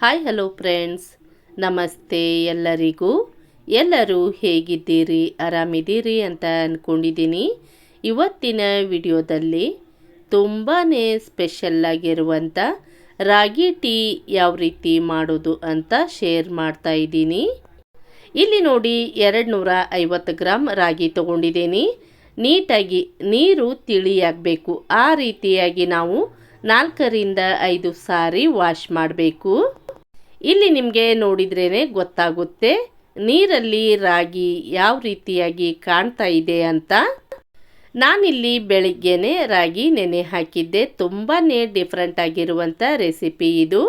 Hi hello friends ನಮಸ್ತೆ ಎಲ್ಲರಿಗೂ. ಎಲ್ಲರೂ ಹೇಗಿದ್ದೀರಿ? ಆರಾಮಿದ್ದೀರಿ ಅಂತ ಅಂದ್ಕೊಂಡಿದ್ದೀನಿ ಇವತ್ತಿನ ವಿಡಿಯೋದಲ್ಲಿ ತುಂಬಾ ಸ್ಪೆಷಲ್ಲಾಗಿರುವಂಥ ರಾಗಿ ಟೀ ಯಾವ ರೀತಿ ಮಾಡೋದು ಅಂತ ಶೇರ್ ಮಾಡ್ತಾ ಇದ್ದೀನಿ. ಇಲ್ಲಿ ನೋಡಿ ಎರಡು ನೂರ ಐವತ್ತು ಗ್ರಾಮ್ ರಾಗಿ ತೊಗೊಂಡಿದ್ದೀನಿ. ನೀಟಾಗಿ ನೀರು ತಿಳಿಯಾಗಬೇಕು. ಆ ರೀತಿಯಾಗಿ ನಾವು ನಾಲ್ಕರಿಂದ ಐದು ಸಾರಿ ವಾಶ್ ಮಾಡಬೇಕು. ಇಲ್ಲಿ ನಿಮಗೆ ನೋಡಿದ್ರೇ ಗೊತ್ತಾಗುತ್ತೆ, ನೀರಲ್ಲಿ ರಾಗಿ ಯಾವ ರೀತಿಯಾಗಿ ಕಾಣ್ತಾ ಇದೆ ಅಂತ. ನಾನಿಲ್ಲಿ ಬೆಳಿಗ್ಗೆನೆ ರಾಗಿ ನೆನೆ ಹಾಕಿದ್ದೆ ತುಂಬಾ ಡಿಫ್ರೆಂಟ್ ಆಗಿರುವಂಥ ರೆಸಿಪಿ ಇದು.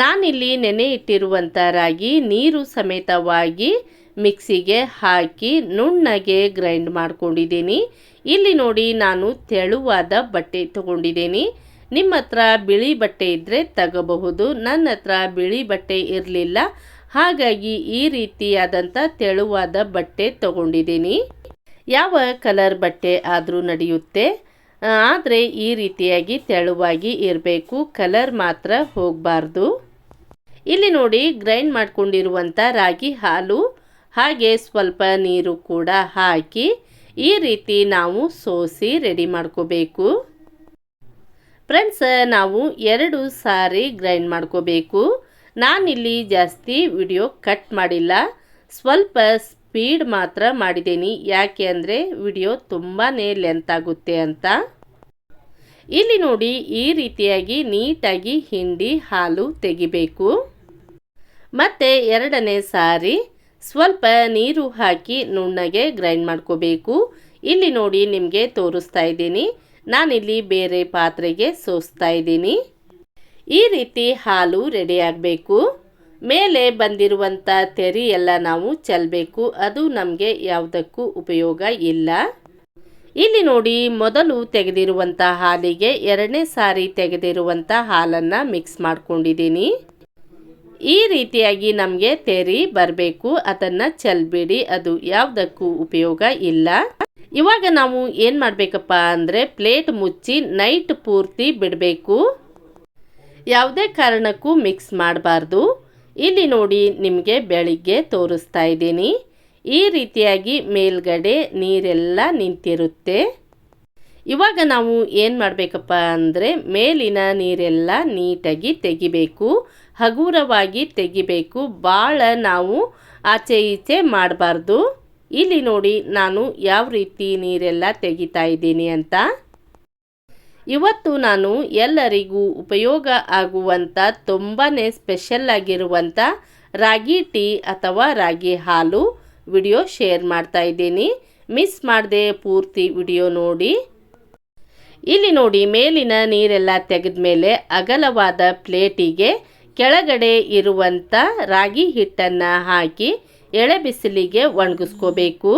ನಾನಿಲ್ಲಿ ನೆನೆ ಇಟ್ಟಿರುವಂಥ ರಾಗಿ ನೀರು ಸಮೇತವಾಗಿ ಮಿಕ್ಸಿಗೆ ಹಾಕಿ ನುಣ್ಣಗೆ ಗ್ರೈಂಡ್ ಮಾಡ್ಕೊಂಡಿದ್ದೀನಿ. ಇಲ್ಲಿ ನೋಡಿ ನಾನು ತೆಳುವಾದ ಬಟ್ಟೆ ತಗೊಂಡಿದ್ದೀನಿ. ನಿಮ್ಮ ಹತ್ರ ಬಿಳಿ ಬಟ್ಟೆ ಇದ್ದರೆ ತಗೋಬಹುದು ನನ್ನ ಹತ್ರ ಬಿಳಿ ಬಟ್ಟೆ ಇರಲಿಲ್ಲ, ಹಾಗಾಗಿ ಈ ರೀತಿಯಾದಂಥ ತೆಳುವಾದ ಬಟ್ಟೆ ತಗೊಂಡಿದ್ದೀನಿ. ಯಾವ ಕಲರ್ ಬಟ್ಟೆ ಆದರೂ ನಡೆಯುತ್ತೆ. ಆದರೆ ಈ ರೀತಿಯಾಗಿ ತೆಳುವಾಗಿ ಇರಬೇಕು, ಕಲರ್ ಮಾತ್ರ ಹೋಗಬಾರ್ದು. ಇಲ್ಲಿ ನೋಡಿ ಗ್ರೈಂಡ್ ಮಾಡ್ಕೊಂಡಿರುವಂಥ ರಾಗಿ ಹಾಲು, ಹಾಗೆ ಸ್ವಲ್ಪ ನೀರು ಕೂಡ ಹಾಕಿ ಈ ರೀತಿ ನಾವು ಸೋಸಿ ರೆಡಿ ಮಾಡ್ಕೋಬೇಕು. ಫ್ರೆಂಡ್ಸ್ ನಾವು ಎರಡು ಸಾರಿ ಗ್ರೈಂಡ್ ಮಾಡ್ಕೋಬೇಕು. ನಾನಿಲ್ಲಿ ಜಾಸ್ತಿ ವಿಡಿಯೋ ಕಟ್ ಮಾಡಿಲ್ಲ. ಸ್ವಲ್ಪ ಸ್ಪೀಡ್ ಮಾತ್ರ ಮಾಡಿದ್ದೀನಿ. ಯಾಕೆ ಅಂದರೆ ವಿಡಿಯೋ ತುಂಬಾ ಲೆಂತ್ ಆಗುತ್ತೆ ಅಂತ. ಇಲ್ಲಿ ನೋಡಿ ಈ ರೀತಿಯಾಗಿ ನೀಟಾಗಿ ಹಿಂಡಿ ಹಾಲು ತೆಗಿಬೇಕು. ಮತ್ತು ಎರಡನೇ ಸಾರಿ ಸ್ವಲ್ಪ ನೀರು ಹಾಕಿ ನುಣ್ಣಗೆ ಗ್ರೈಂಡ್ ಮಾಡ್ಕೋಬೇಕು. ಇಲ್ಲಿ ನೋಡಿ ನಿಮಗೆ ತೋರಿಸ್ತಾ ಇದ್ದೀನಿ. ನಾನಿಲ್ಲಿ ಬೇರೆ ಪಾತ್ರೆಗೆ ಸೋಸ್ತಾ ಇದ್ದೀನಿ. ಈ ರೀತಿ ಹಾಲು ರೆಡಿ ಆಗಬೇಕು. ಮೇಲೆ ಬಂದಿರುವಂಥ ತೆರಿ ಎಲ್ಲ ನಾವು ಚೆಲ್ಲಬೇಕು ಅದು ನಮಗೆ ಯಾವುದಕ್ಕೂ ಉಪಯೋಗ ಇಲ್ಲ. ಇಲ್ಲಿ ನೋಡಿ, ಮೊದಲು ತೆಗೆದಿರುವಂಥ ಹಾಲಿಗೆ ಎರಡನೇ ಸಾರಿ ತೆಗೆದಿರುವಂಥ ಹಾಲನ್ನು ಮಿಕ್ಸ್ ಮಾಡ್ಕೊಂಡಿದ್ದೀನಿ. ಈ ರೀತಿಯಾಗಿ ನಮಗೆ ತೆರಿ ಬರಬೇಕು. ಅದನ್ನು ಚೆಲ್ಲಬೇಡಿ ಅದು ಯಾವುದಕ್ಕೂ ಉಪಯೋಗ ಇಲ್ಲ. ಇವಾಗ ನಾವು ಏನು ಮಾಡಬೇಕಪ್ಪ ಅಂದರೆ ಪ್ಲೇಟ್ ಮುಚ್ಚಿ ನೈಟ್ ಪೂರ್ತಿ ಬಿಡಬೇಕು. ಯಾವುದೇ ಕಾರಣಕ್ಕೂ ಮಿಕ್ಸ್ ಮಾಡಬಾರ್ದು. ಇಲ್ಲಿ ನೋಡಿ ನಿಮಗೆ ಬೆಳಿಗ್ಗೆ ತೋರಿಸ್ತಾ ಇದ್ದೀನಿ. ಈ ರೀತಿಯಾಗಿ ಮೇಲ್ಗಡೆ ನೀರೆಲ್ಲ ನಿಂತಿರುತ್ತೆ. ಇವಾಗ ನಾವು ಏನು ಮಾಡಬೇಕಪ್ಪ ಅಂದರೆ ಮೇಲಿನ ನೀರೆಲ್ಲ ನೀಟಾಗಿ ತೆಗಿಬೇಕು. ಹಗುರವಾಗಿ ತೆಗಿಬೇಕು. ಭಾಳ ನಾವು ಆಚೆ ಈಚೆ ಮಾಡಬಾರ್ದು. ಇಲ್ಲಿ ನೋಡಿ ನಾನು ಯಾವ ರೀತಿ ನೀರೆಲ್ಲ ತೆಗಿತಾ ಇದ್ದೀನಿ ಅಂತ. ಇವತ್ತು ನಾನು ಎಲ್ಲರಿಗೂ ಉಪಯೋಗ ಆಗುವಂಥ ತುಂಬಾ ಸ್ಪೆಷಲ್ ಆಗಿರುವಂಥ ರಾಗಿ ಟೀ ಅಥವಾ ರಾಗಿ ಹಾಲು ವಿಡಿಯೋ ಶೇರ್ ಮಾಡ್ತಾ ಇದ್ದೀನಿ. ಮಿಸ್ ಮಾಡದೆ ಪೂರ್ತಿ ವಿಡಿಯೋ ನೋಡಿ. ಇಲ್ಲಿ ನೋಡಿ ಮೇಲಿನ ನೀರೆಲ್ಲ ತೆಗೆದ ಮೇಲೆ ಅಗಲವಾದ ಪ್ಲೇಟಿಗೆ ಕೆಳಗಡೆ ಇರುವಂಥ ರಾಗಿ ಹಿಟ್ಟನ್ನು ಹಾಕಿ ಎಳೆ ಬಿಸಿಲಿಗೆ ಒಣಗಿಸ್ಕೋಬೇಕು.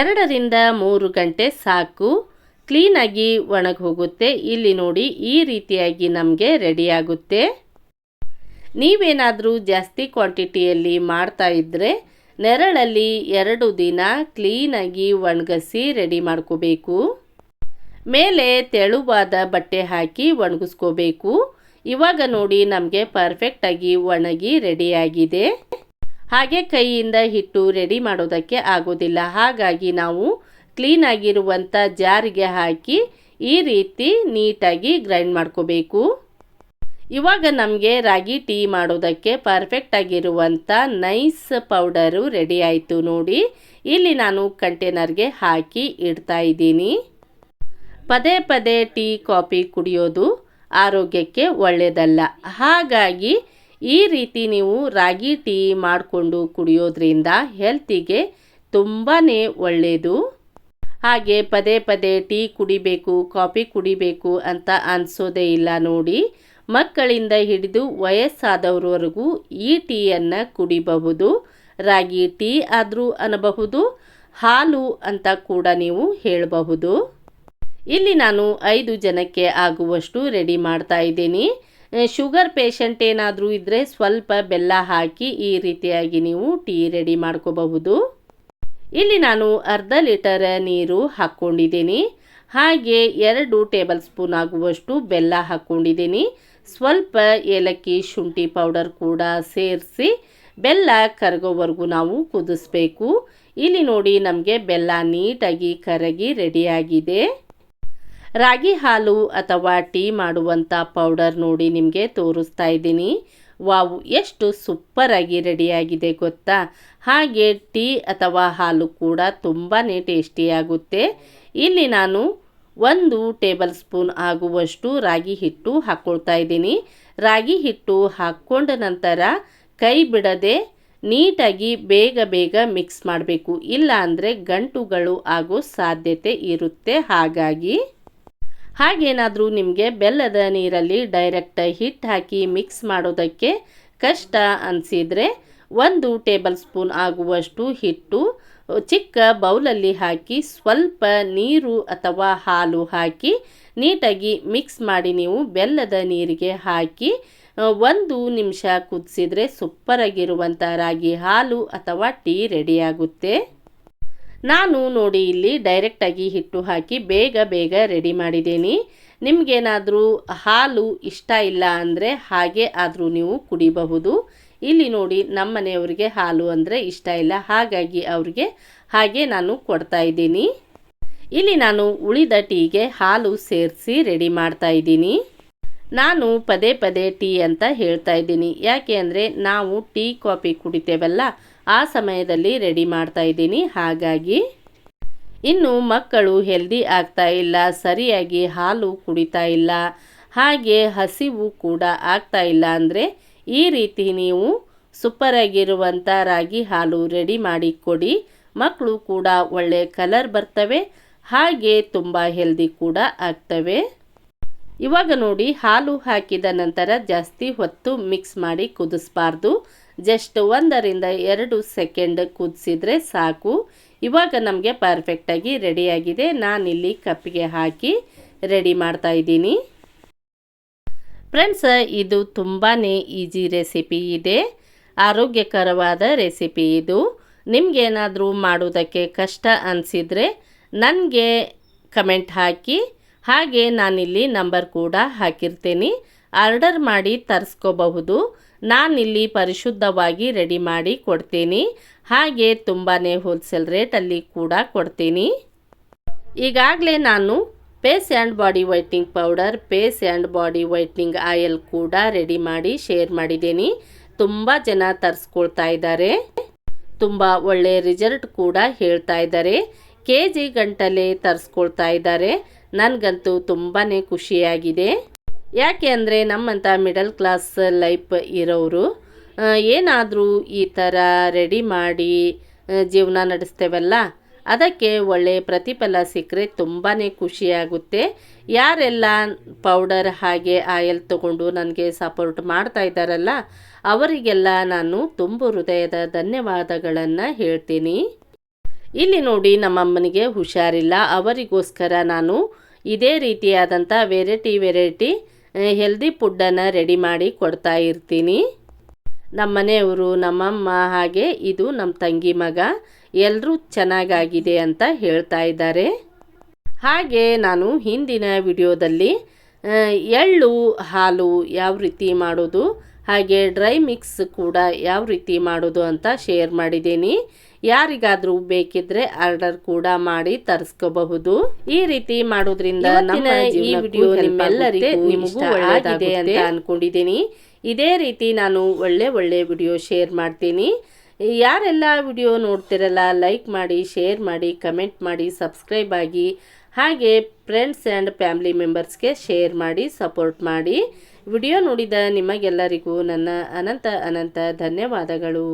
ಎರಡರಿಂದ ಮೂರು ಗಂಟೆ ಸಾಕು. ಕ್ಲೀನಾಗಿ ಒಣಗಿ ಹೋಗುತ್ತೆ ಇಲ್ಲಿ ನೋಡಿ ಈ ರೀತಿಯಾಗಿ ನಮಗೆ ರೆಡಿಯಾಗುತ್ತೆ. ನೀವೇನಾದರೂ ಜಾಸ್ತಿ ಕ್ವಾಂಟಿಟಿಯಲ್ಲಿ ಮಾಡ್ತಾ ಇದ್ದರೆ ನೆರಳಲ್ಲಿ ಎರಡು ದಿನ ಕ್ಲೀನಾಗಿ ಒಣಗಿಸಿ ರೆಡಿ ಮಾಡ್ಕೋಬೇಕು. ಮೇಲೆ ತೆಳುವಾದ ಬಟ್ಟೆ ಹಾಕಿ ಒಣಗಿಸ್ಕೋಬೇಕು. ಇವಾಗ ನೋಡಿ ನಮಗೆ ಪರ್ಫೆಕ್ಟಾಗಿ ಒಣಗಿ ರೆಡಿಯಾಗಿದೆ. ಹಾಗೆ ಕೈಯಿಂದ ಹಿಟ್ಟು ರೆಡಿ ಮಾಡೋದಕ್ಕೆ ಆಗೋದಿಲ್ಲ. ಹಾಗಾಗಿ ನಾವು ಕ್ಲೀನಾಗಿರುವಂಥ ಜಾರಿಗೆ ಹಾಕಿ ಈ ರೀತಿ ನೀಟಾಗಿ ಗ್ರೈಂಡ್ ಮಾಡ್ಕೋಬೇಕು. ಇವಾಗ ನಮಗೆ ರಾಗಿ ಟೀ ಮಾಡೋದಕ್ಕೆ ಪರ್ಫೆಕ್ಟ್ ಆಗಿರುವಂಥ ನೈಸ್ ಪೌಡರು ರೆಡಿ ಆಯಿತು ನೋಡಿ. ಇಲ್ಲಿ ನಾನು ಕಂಟೈನರ್ಗೆ ಹಾಕಿ ಇಡ್ತಾ ಇದ್ದೀನಿ. ಪದೇ ಪದೇ ಟೀ, ಕಾಫಿ ಕುಡಿಯೋದು ಆರೋಗ್ಯಕ್ಕೆ ಒಳ್ಳೆಯದಲ್ಲ ಹಾಗಾಗಿ ಈ ರೀತಿ ನೀವು ರಾಗಿ ಟೀ ಮಾಡಿಕೊಂಡು ಕುಡಿಯೋದ್ರಿಂದ ಹೆಲ್ತಿಗೆ ತುಂಬಾ ಒಳ್ಳೆಯದು ಹಾಗೆ ಪದೇ ಪದೇ ಟೀ ಕುಡಿಬೇಕು, ಕಾಫಿ ಕುಡಿಬೇಕು ಅಂತ ಅನಿಸೋದೇ ಇಲ್ಲ ನೋಡಿ. ಮಕ್ಕಳಿಂದ ಹಿಡಿದು ವಯಸ್ಸಾದವರವರೆಗೂ ಈ ಟೀಯನ್ನು ಕುಡಿಬಹುದು. ರಾಗಿ ಟೀ ಆದರೂ ಅನ್ನಬಹುದು, ಹಾಲು ಅಂತ ಕೂಡ ನೀವು ಹೇಳಬಹುದು. ಇಲ್ಲಿ ನಾನು ಐದು ಜನಕ್ಕೆ ಆಗುವಷ್ಟು ರೆಡಿ ಮಾಡ್ತಾ ಇದ್ದೀನಿ. ಶುಗರ್ ಪೇಷಂಟ್ ಏನಾದರೂ ಇದ್ದರೆ ಸ್ವಲ್ಪ ಬೆಲ್ಲ ಹಾಕಿ ಈ ರೀತಿಯಾಗಿ ನೀವು ಟೀ ರೆಡಿ ಮಾಡ್ಕೋಬಹುದು. ಇಲ್ಲಿ ನಾನು ಅರ್ಧ ಲೀಟರ್ ನೀರು ಹಾಕ್ಕೊಂಡಿದ್ದೀನಿ. ಹಾಗೆ ಎರಡು ಟೇಬಲ್ ಸ್ಪೂನ್ ಆಗುವಷ್ಟು ಬೆಲ್ಲ ಹಾಕ್ಕೊಂಡಿದ್ದೀನಿ. ಸ್ವಲ್ಪ ಏಲಕ್ಕಿ ಶುಂಠಿ ಪೌಡರ್ ಕೂಡ ಸೇರಿಸಿ ಬೆಲ್ಲ ಕರಗೋವರೆಗೂ ನಾವು ಕುದಿಸ್ಬೇಕು. ಇಲ್ಲಿ ನೋಡಿ ನಮಗೆ ಬೆಲ್ಲ ನೀಟಾಗಿ ಕರಗಿ ರೆಡಿಯಾಗಿದೆ ರಾಗಿ ಹಾಲು ಅಥವಾ ಟೀ ಮಾಡುವಂಥ ಪೌಡರ್ ನೋಡಿ ನಿಮಗೆ ತೋರಿಸ್ತಾ ಇದ್ದೀನಿ. ವಾವು, ಎಷ್ಟು ಸೂಪರಾಗಿ ರೆಡಿಯಾಗಿದೆ ಗೊತ್ತಾ? ಹಾಗೆ ಟೀ ಅಥವಾ ಹಾಲು ಕೂಡ ತುಂಬಾ ಟೇಸ್ಟಿಯಾಗುತ್ತೆ ಇಲ್ಲಿ ನಾನು ಒಂದು ಟೇಬಲ್ ಸ್ಪೂನ್ ಆಗುವಷ್ಟು ರಾಗಿ ಹಿಟ್ಟು ಹಾಕ್ಕೊಳ್ತಾ ಇದ್ದೀನಿ. ರಾಗಿ ಹಿಟ್ಟು ಹಾಕ್ಕೊಂಡ ನಂತರ ಕೈ ಬಿಡದೆ ನೀಟಾಗಿ ಬೇಗ ಬೇಗ ಮಿಕ್ಸ್ ಮಾಡಬೇಕು. ಇಲ್ಲ ಅಂದರೆ ಗಂಟುಗಳು ಆಗೋ ಸಾಧ್ಯತೆ ಇರುತ್ತೆ. ಹಾಗಾಗಿ ಹಾಗೇನಾದರೂ ನಿಮಗೆ ಬೆಲ್ಲದ ನೀರಲ್ಲಿ ಡೈರೆಕ್ಟ್ ಹಿಟ್ಟು ಹಾಕಿ ಮಿಕ್ಸ್ ಮಾಡೋದಕ್ಕೆ ಕಷ್ಟ ಅನಿಸಿದರೆ ಒಂದು ಟೇಬಲ್ ಸ್ಪೂನ್ ಆಗುವಷ್ಟು ಹಿಟ್ಟು, ಚಿಕ್ಕ ಬೌಲಲ್ಲಿ ಹಾಕಿ ಸ್ವಲ್ಪ ನೀರು ಅಥವಾ ಹಾಲು ಹಾಕಿ ನೀಟಾಗಿ ಮಿಕ್ಸ್ ಮಾಡಿ ನೀವು ಬೆಲ್ಲದ ನೀರಿಗೆ ಹಾಕಿ ಒಂದು ನಿಮಿಷ ಕುದಿಸಿದರೆ ಸೂಪರಾಗಿರುವಂಥ ರಾಗಿ ಹಾಲು ಅಥವಾ ಟೀ ರೆಡಿಯಾಗುತ್ತೆ ನಾನು ನೋಡಿ ಇಲ್ಲಿ ಡೈರೆಕ್ಟಾಗಿ ಹಿಟ್ಟು ಹಾಕಿ ಬೇಗ ಬೇಗ ರೆಡಿ ಮಾಡಿದ್ದೀನಿ. ನಿಮಗೇನಾದರೂ ಹಾಲು ಇಷ್ಟ ಇಲ್ಲ ಅಂದರೆ ಹಾಗೆ ಆದರೂ ನೀವು ಕುಡಿಬಹುದು. ಇಲ್ಲಿ ನೋಡಿ ನಮ್ಮ ಮನೆಯವರಿಗೆ ಹಾಲು ಅಂದರೆ ಇಷ್ಟ ಇಲ್ಲ, ಹಾಗಾಗಿ ಅವ್ರಿಗೆ ಹಾಗೆ ನಾನು ಕೊಡ್ತಾ ಇದ್ದೀನಿ. ಇಲ್ಲಿ ನಾನು ಉಳಿದ ಟೀಗೆ ಹಾಲು ಸೇರಿಸಿ ರೆಡಿ ಮಾಡ್ತಾ ಇದ್ದೀನಿ. ನಾನು ಪದೇ ಪದೇ ಟೀ ಅಂತ ಹೇಳ್ತಾ ಇದ್ದೀನಿ. ಯಾಕೆ ಅಂದರೆ ನಾವು ಟೀ, ಕಾಫಿ ಕುಡಿತೇವಲ್ಲ ಆ ಸಮಯದಲ್ಲಿ ರೆಡಿ ಮಾಡ್ತಾ ಇದ್ದೀನಿ. ಹಾಗಾಗಿ ಇನ್ನು ಮಕ್ಕಳು ಹೆಲ್ದಿ ಆಗ್ತಾ ಇಲ್ಲ, ಸರಿಯಾಗಿ ಹಾಲು ಕುಡಿತಾ ಇಲ್ಲ, ಹಾಗೆ ಹಸಿವು ಕೂಡ ಆಗ್ತಾ ಇಲ್ಲ ಅಂದರೆ ಈ ರೀತಿ ನೀವು ಸೂಪರಾಗಿರುವಂಥ ರಾಗಿ ಹಾಲು ರೆಡಿ ಮಾಡಿ ಕೊಡಿ. ಮಕ್ಕಳು ಕೂಡ ಒಳ್ಳೆ ಕಲರ್ ಬರ್ತವೆ, ಹಾಗೆ ತುಂಬ ಹೆಲ್ದಿ ಕೂಡ ಆಗ್ತವೆ. ಇವಾಗ ನೋಡಿ ಹಾಲು ಹಾಕಿದ ನಂತರ ಜಾಸ್ತಿ ಹೊತ್ತು ಮಿಕ್ಸ್ ಮಾಡಿ ಕುದಿಸ್ಬಾರ್ದು. ಜಸ್ಟ್ ಒಂದರಿಂದ ಎರಡು ಸೆಕೆಂಡ್ ಕುದಿಸಿದ್ರೆ ಸಾಕು. ಇವಾಗ ನಮಗೆ ಪರ್ಫೆಕ್ಟಾಗಿ ರೆಡಿಯಾಗಿದೆ ನಾನಿಲ್ಲಿ ಕಪ್ಪಿಗೆ ಹಾಕಿ ರೆಡಿ ಮಾಡ್ತಾ ಇದ್ದೀನಿ. ಫ್ರೆಂಡ್ಸ್ ಇದು ತುಂಬಾ ಈಜಿ ರೆಸಿಪಿ ಇದೆ. ಆರೋಗ್ಯಕರವಾದ ರೆಸಿಪಿ ಇದು. ನಿಮಗೇನಾದರೂ ಮಾಡೋದಕ್ಕೆ ಕಷ್ಟ ಅನಿಸಿದರೆ ನನಗೆ ಕಮೆಂಟ್ ಹಾಕಿ. ಹಾಗೆ ನಾನಿಲ್ಲಿ ನಂಬರ್ ಕೂಡ ಹಾಕಿರ್ತೀನಿ. ಆರ್ಡರ್ ಮಾಡಿ ತರಿಸ್ಕೋಬಹುದು. ನಾನಿಲ್ಲಿ ಪರಿಶುದ್ಧವಾಗಿ ರೆಡಿ ಮಾಡಿ ಕೊಡ್ತೀನಿ. ಹಾಗೆ ತುಂಬಾ ಹೋಲ್ಸೇಲ್ ರೇಟಲ್ಲಿ ಕೂಡ ಕೊಡ್ತೀನಿ. ಈಗಾಗಲೇ ನಾನು face and body whitening powder, face and body whitening oil ಕೂಡ ರೆಡಿ ಮಾಡಿ ಶೇರ್ ಮಾಡಿದ್ದೀನಿ. ತುಂಬ ಜನ ತರಿಸ್ಕೊಳ್ತಾ ಇದ್ದಾರೆ. ತುಂಬ ಒಳ್ಳೆ ರಿಸಲ್ಟ್ ಕೂಡ ಹೇಳ್ತಾ ಇದ್ದಾರೆ. ಕೆ ಜಿ ಗಂಟಲೆ ತರಿಸ್ಕೊಳ್ತಾ ಇದ್ದಾರೆ. ನನಗಂತೂ ತುಂಬಾ ಖುಷಿಯಾಗಿದೆ. ಯಾಕೆ ಅಂದರೆ ನಮ್ಮಂಥ ಮಿಡಲ್ ಕ್ಲಾಸ್ ಲೈಫ್ ಇರೋರು ಏನಾದರೂ ಈ ಥರ ರೆಡಿ ಮಾಡಿ ಜೀವನ ನಡೆಸ್ತೇವಲ್ಲ? ಅದಕ್ಕೆ ಒಳ್ಳೆಯ ಪ್ರತಿಫಲ ಸಿಕ್ಕರೆ ತುಂಬಾ ಖುಷಿಯಾಗುತ್ತೆ. ಯಾರೆಲ್ಲ ಪೌಡರ್ ಹಾಗೆ ಆಯಲ್ ತಗೊಂಡು ನನಗೆ ಸಪೋರ್ಟ್ ಮಾಡ್ತಾ ಇದ್ದಾರಲ್ಲ, ಅವರಿಗೆಲ್ಲ ನಾನು ತುಂಬ ಹೃದಯದ ಧನ್ಯವಾದಗಳನ್ನು ಹೇಳ್ತೀನಿ. ಇಲ್ಲಿ ನೋಡಿ ನಮ್ಮಮ್ಮನಿಗೆ ಹುಷಾರಿಲ್ಲ. ಅವರಿಗೋಸ್ಕರ ನಾನು ಇದೇ ರೀತಿಯಾದಂಥ ವೆರೈಟಿ ವೆರೈಟಿ ಹೆಲ್ದಿ ಫುಡ್ಡನ್ನು ರೆಡಿ ಮಾಡಿ ಕೊಡ್ತಾ ಇರ್ತೀನಿ. ನಮ್ಮ ಮನೆಯವರು ನಮ್ಮಮ್ಮ ಹಾಗೆ ಇದು ನಮ್ಮ ತಂಗಿ ಮಗ ಎಲ್ಲರೂ ಚೆನ್ನಾಗಾಗಿದೆ ಅಂತ ಹೇಳ್ತಾ ಇದ್ದಾರೆ. ಹಾಗೆ ನಾನು ಹಿಂದಿನ ವಿಡಿಯೋದಲ್ಲಿ ಎಳ್ಳು, ಹಾಲು ಯಾವ ರೀತಿ ಮಾಡೋದು, ಹಾಗೆ ಡ್ರೈ ಮಿಕ್ಸ್ ಕೂಡ ಯಾವ ರೀತಿ ಮಾಡೋದು ಅಂತ ಶೇರ್ ಮಾಡಿದ್ದೀನಿ. ಯಾರಿಗಾದ್ರೂ ಬೇಕಿದ್ರೆ ಆರ್ಡರ್ ಕೂಡ ಮಾಡಿ ತರಿಸ್ಕೋಬಹುದು. ಈ ರೀತಿ ಮಾಡೋದ್ರಿಂದ ನಮ್ಮ ಈ ವಿಡಿಯೋ ನಿಮ್ಮೆಲ್ಲರಿಗೂ ನಿಮಗೂ ಒಳ್ಳೆಯದಾಗಿದೆ ಅಂತ ಅನ್ಕೊಂಡಿದ್ದೀನಿ. ಇದೇ ರೀತಿ ನಾನು ಒಳ್ಳೆ ಒಳ್ಳೆ ವಿಡಿಯೋ ಶೇರ್ ಮಾಡ್ತೀನಿ. ಯಾರೆಲ್ಲ ವಿಡಿಯೋ ನೋಡ್ತಿರಲ್ಲ ಲೈಕ್ ಮಾಡಿ ಶೇರ್ ಮಾಡಿ ಕಮೆಂಟ್ ಮಾಡಿ ಸಬ್ಸ್ಕ್ರೈಬ್ ಆಗಿ ಹಾಗೆ ಫ್ರೆಂಡ್ಸ್ ಆ್ಯಂಡ್ ಫ್ಯಾಮಿಲಿ ಮೆಂಬರ್ಸ್ಗೆ ಶೇರ್ ಮಾಡಿ ಸಪೋರ್ಟ್ ಮಾಡಿ. ವಿಡಿಯೋ ನೋಡಿದ ನಿಮಗೆಲ್ಲರಿಗೂ ನನ್ನ ಅನಂತ ಅನಂತ ಧನ್ಯವಾದಗಳು.